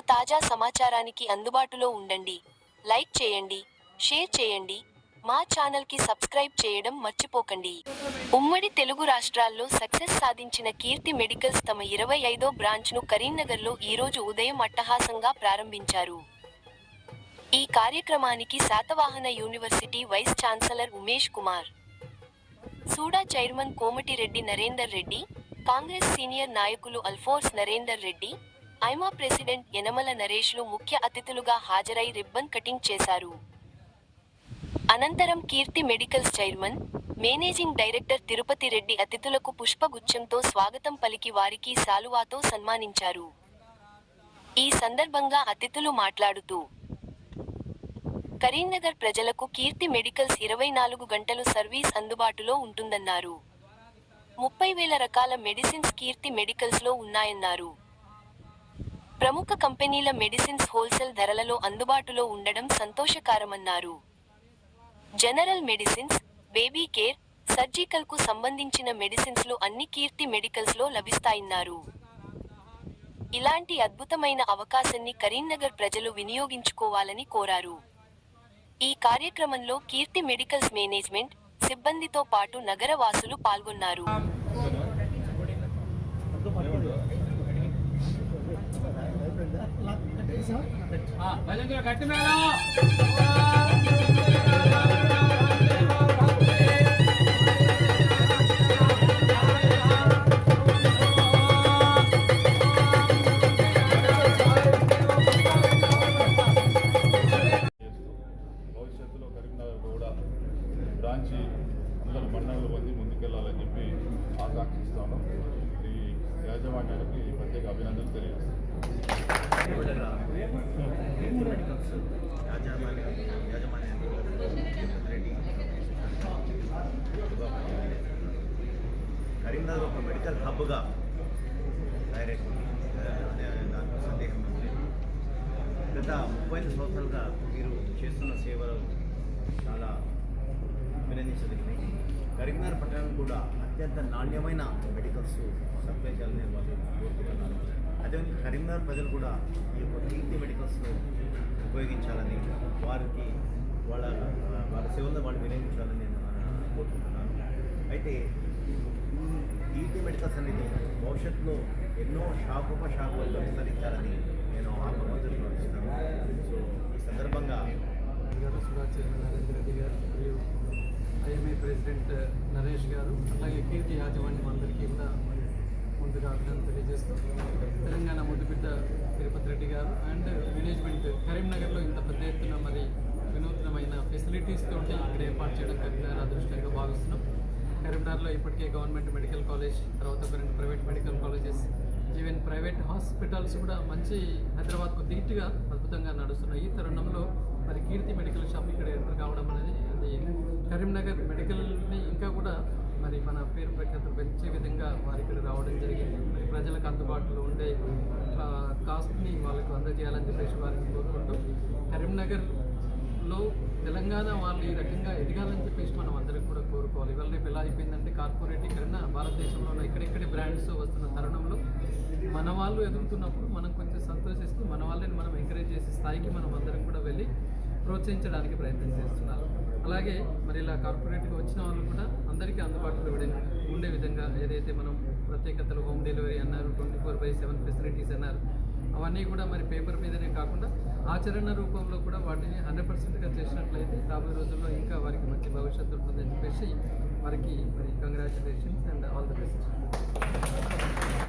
తాజా సమాచారానికి అందుబాటులో ఉండండి. లైక్ చేయండి షేర్ చేయండి మా ఛానల్కి సబ్స్క్రైబ్ చేయడం మర్చిపోకండి. ఉమ్మడి తెలుగు రాష్ట్రాల్లో సక్సెస్ సాధించిన కీర్తి మెడికల్స్ తమ ఇరవై ఐదో బ్రాంచ్ను కరీంనగర్లో ఈరోజు ఉదయం అట్టహాసంగా ప్రారంభించారు. ఈ కార్యక్రమానికి Satavahana university vice chancellor Umesh Kumar SUDA chairman Komatireddy Narender Reddy Congress senior నాయకులు అల్ఫోర్స్ నరేందర్ రెడ్డి ఐమా ప్రెసిడెంట్ యనమల నరేష్లు ముఖ్య అతిథులుగా హాజరై రిబ్బన్ కటింగ్ చేశారు. అనంతరం Keerthi medicals chairman managing director Tirupati Reddy అతిథులకు పుష్పగుచ్ఛంతో స్వాగతం పలికి వారికి శాలువాతో సన్మానించారు. ఈ సందర్భంగా అతిథులు మాట్లాడుతూ కరీంనగర్ ప్రజలకు కీర్తి మెడికల్స్ ఇరవై నాలుగు గంటలు సర్వీస్ అందుబాటులో ఉంటుందన్నారు. ముప్పై వేల రకాల మెడిసిన్స్ కీర్తి మెడికల్స్లో ఉన్నాయన్నారు. ప్రముఖ కంపెనీల మెడిసిన్స్ హోల్సేల్ ధరలలో అందుబాటులో ఉండడం సంతోషకరమన్నారు. జనరల్ మెడిసిన్స్ బేబీ కేర్ సర్జికల్కు సంబంధించిన మెడిసిన్స్లు అన్ని కీర్తి మెడికల్స్లో లభిస్తాయన్నారు. ఇలాంటి అద్భుతమైన అవకాశాన్ని కరీంనగర్ ప్రజలు వినియోగించుకోవాలని కోరారు. ఈ కార్యక్రమంలో కీర్తి మెడికల్స్ మేనేజ్మెంట్ సిబ్బందితో పాటు నగర వాసులు పాల్గొన్నారు. భజన గట్టి భవిష్యత్తులో కూడా బ్రాంచి అందరూ మండలంలో పొంది ముందుకెళ్ళాలని చెప్పి ఆకాంక్షిస్తాను ఈ యాజమాన్యానికి ప్రత్యేక అభినందనలు తెలియజేస్తాను మెడికల్స్ యాజమాన్య కరీంనగర్ ఒక మెడికల్ హబ్గా తయారైపోయింది అనే దాంట్లో సందేహం లేదు గత ముప్పై ఐదు సంవత్సరాలుగా మీరు చేస్తున్న సేవలు చాలా అభినందించదగినవి కరీంనగర్ పట్టణం కూడా అత్యంత నాణ్యమైన మెడికల్స్ సప్లై చేయాలని నేను వాళ్ళు అదేవిధంగా కరీంనగర్ ప్రజలు కూడా ఈ యొక్క కీర్తి మెడికల్స్ ఉపయోగించాలని వారికి వాళ్ళ వాళ్ళ సేవలను వాళ్ళు వినియోగించాలని నేను కోరుకుంటున్నాను. అయితే ఈటీ కీర్తి మెడికల్స్ అనేది భవిష్యత్తులో ఎన్నో శాఖోపశాఖలు విస్తరించాలని నేను ఆత్మహత్యలు భావిస్తాను. సో ఈ సందర్భంగా గారు నరేంద్ర రెడ్డి గారు మరియు ఐఎంఏ ప్రెసిడెంట్ నరేష్ గారు అలాగే కీర్తి యాజమాన్యం అందరికీ కూడా మరి ముందుగా అభినందన తెలియజేస్తూ తెలంగాణ ముద్దుబిడ్డ తిరుపతి రెడ్డి గారు అండ్ మేనేజ్మెంట్ కరీంనగర్లో ఇంత పెద్ద ఎత్తున మరి వినూత్నమైన ఫెసిలిటీస్ తోటి ఇక్కడ ఏర్పాటు చేయడం కరీంనగర్ అదృష్టంగా భావిస్తున్నాం. కరీంనగర్లో ఇప్పటికే గవర్నమెంట్ మెడికల్ కాలేజ్ తర్వాత ఒక రెండు private medical colleges even private hospitals కూడా మంచి హైదరాబాద్కు ధీటుగా అద్భుతంగా నడుస్తున్నాయి. ఈ తరుణంలో మరి కీర్తి మెడికల్ షాప్ ఇక్కడ ఏర్పాటు కావడం అనేది అది కరీంనగర్ మెడికల్ని ఇంకా కూడా మరి మన పేరు ప్రఖ్యాతులు పెంచే విధంగా వారి ఇక్కడ రావడం జరిగింది. ప్రజలకు అందుబాటులో ఉండే కాస్ట్ని వాళ్ళకు అందజేయాలని చెప్పేసి వారిని కోరుకుంటూ కరీంనగర్లో తెలంగాణ వాళ్ళు ఈ రకంగా ఎదగాలని చెప్పేసి మనం అందరం కూడా కోరుకోవాలి. ఇవాళ రేపు ఎలా అయిపోయిందంటే కార్పొరేటీకరణ భారతదేశంలో ఉన్న బ్రాండ్స్ వస్తున్న తరుణంలో మన వాళ్ళు ఎదుగుతున్నప్పుడు మనం కొంచెం సంతోషిస్తూ మన వాళ్ళని మనం ఎంకరేజ్ చేసే స్థాయికి మనం అందరం కూడా వెళ్ళి ప్రోత్సహించడానికి ప్రయత్నం చేస్తున్నారు అలాగే మరి ఇలా కార్పొరేట్గా వచ్చిన వాళ్ళు కూడా అందరికీ అందుబాటులో ఉండే- విధంగా ఏదైతే మనం ప్రత్యేకతలు హోమ్ డెలివరీ అన్నారు twenty four by seven facilities అన్నారు అవన్నీ కూడా మరి పేపర్ మీదనే కాకుండా ఆచరణ రూపంలో కూడా వాటిని హండ్రెడ్ పర్సెంట్గా చేసినట్లయితే రాబోయే రోజుల్లో ఇంకా వారికి మంచి భవిష్యత్తు ఉంటుందని చెప్పేసి వారికి మరి congratulations and all the best